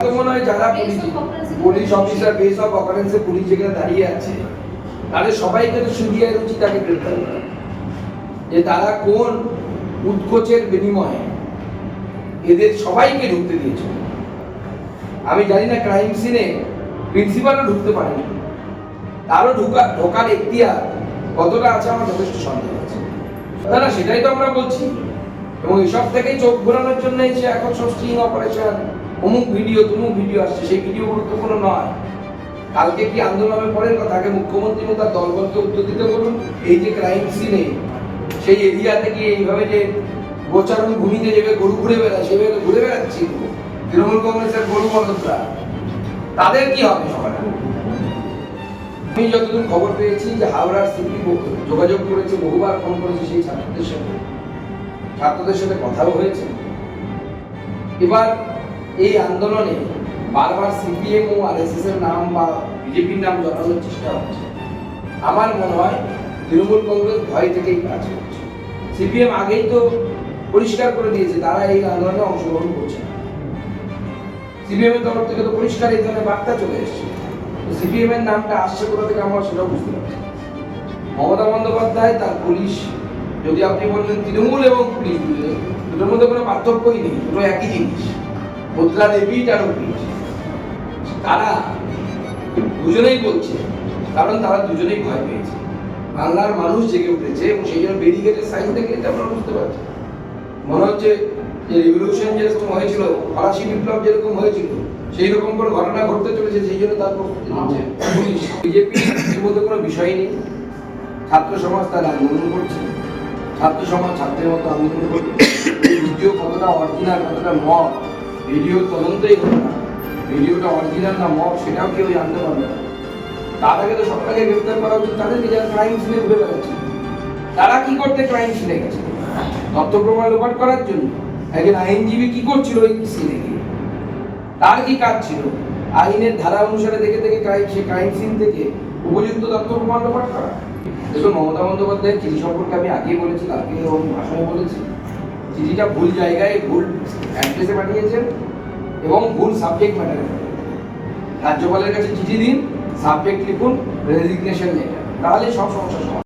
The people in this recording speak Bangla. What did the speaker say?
তো মনে হয় যারা police police officer base of অকারেন্সে police যেখানে দাঁড়িয়ে আছে তাদের সবাইকে তো উচিত তাকে গ্রেপ্তার করা। যে তারা কোন উৎকোচের বিনিময়ে এদের সবাইকে ঢুকতে দিয়েছে। আমি জানি না ক্রাইম সিনে প্রিন্সিপালও ঢুকতে পারেনি। তারও ঢোকা ঢোকার এখতিয়ার কতটা আছে আমার যথেষ্ট সন্দেহ আছে। না না সেটাই তো আমরা বলছি। এবং এসব থেকেই চোখ ঘোরানোর জন্য যে এখন সব স্ট্রিং অপারেশন অমুক ভিডিও, তুমুক ভিডিও আসছে, সেই ভিডিও গুরুত্বপূর্ণ নয়। কালকে কি আন্দোলনের পরের কথা? আগে মুখ্যমন্ত্রী এবং তার দলবলকে উত্তর দিতে বলুন। এই যে ক্রাইম সিনে সেই এরিয়া থেকে এইভাবে যে গোচারণ ভূমিতে যেভাবে গরু ঘুরে বেড়ায় সেভাবে ঘুরে বেড়াচ্ছি তৃণমূল কংগ্রেসের গরু মদতরা তাদের কি হবে সবার আমি যতদূর খবর পেয়েছি যে হাওড়ার সিপি যোগাযোগ করেছে, বহুবার ফোন করেছে সেই ছাত্রদের সাথে ছাত্রদের সাথে কথাও হয়েছে। এবার এই আন্দোলনে বারবার সিপিএম ও আরএসএস এর নাম বা বিজেপির নাম জড়ানোর চেষ্টা হচ্ছে। আমার মনে হয় তৃণমূল কংগ্রেস ভয় থেকেই কাজ করছে। সিপিএম আগেই তো পরিষ্কার করে দিয়েছে, তারা এই আন্দোলনে অংশগ্রহণ করছে সিপিএম এর তরফ থেকে তো পরিষ্কার এই ধরনের বার্তা চলে এসেছে। সিপিএম এর নামটা আসছে কোথা থেকে আমরা সেটাও বুঝতে পারছি মমতা বন্দ্যোপাধ্যায়, তার পুলিশ, যদি আপনি বললেন তৃণমূল এবং পুলিশ দুটোর মধ্যে কোনো পার্থক্যই নেই, দুটো একই জিনিস। মুদ্রার এপিট আর তারা দুজনেই বলছে, কারণ তারা দুজনেই ভয় পেয়েছে। বাংলার মানুষ জেগে উঠেছে এবং সেই জন্য ব্যারিকেডের সাইন থেকে এটা আমরা বুঝতে পারছি মনে হচ্ছে যে রিভলিউশন যেরকম হয়েছিল, ফরাসি বিপ্লব যেরকম হয়েছিল সেই রকম করে ঘটনা ঘটতে চলেছে, সেই জন্য তার পুলিশ বিজেপি এর মধ্যে কোনো বিষয় নেই। ছাত্র সমাজ তার আন্দোলন করছে। ছাত্র সমাজ ছাত্রের মতো আন্দোলন করছে। ভিডিও কতটা অরিজিনাল কতটা মব ভিডিও তদন্তই ভিডিওটা অরিজিনাল না মব সেটাও কেউ জানতে পারবে না। তার আগে তো সরকারকে গ্রেফতার করা উচিত তাদের নিজের ক্রাইম সিনে ঘুরে বেড়াচ্ছে। তারা কি করতে ক্রাইম সিনে গেছে? তথ্য প্রমাণ লোপাট করার জন্য একজন আইনজীবী কি করছিল ওই সিনে গিয়ে? তার কি কাজ ছিল? আইনের ধারা অনুসারে দেখে দেখে ক্রাইম সে ক্রাইম সিন থেকে উপযুক্ত তথ্য প্রমাণ লোপাট করা। দেখুন, মমতা বন্দ্যোপাধ্যায়ের চিঠি সম্পর্কে আমি আগেই বলেছি এবং ভাষণে বলেছি। চিঠিটা ভুল জায়গায় ভুল অ্যাড্রেসে পাঠিয়েছেন এবং ভুল সাবজেক্ট ম্যাটারে রাজ্যপালের কাছে চিঠি দিন সাবজেক্ট লিখুন রেজিগনেশন লেটার তাহলে সব সমস্যা সমাধান।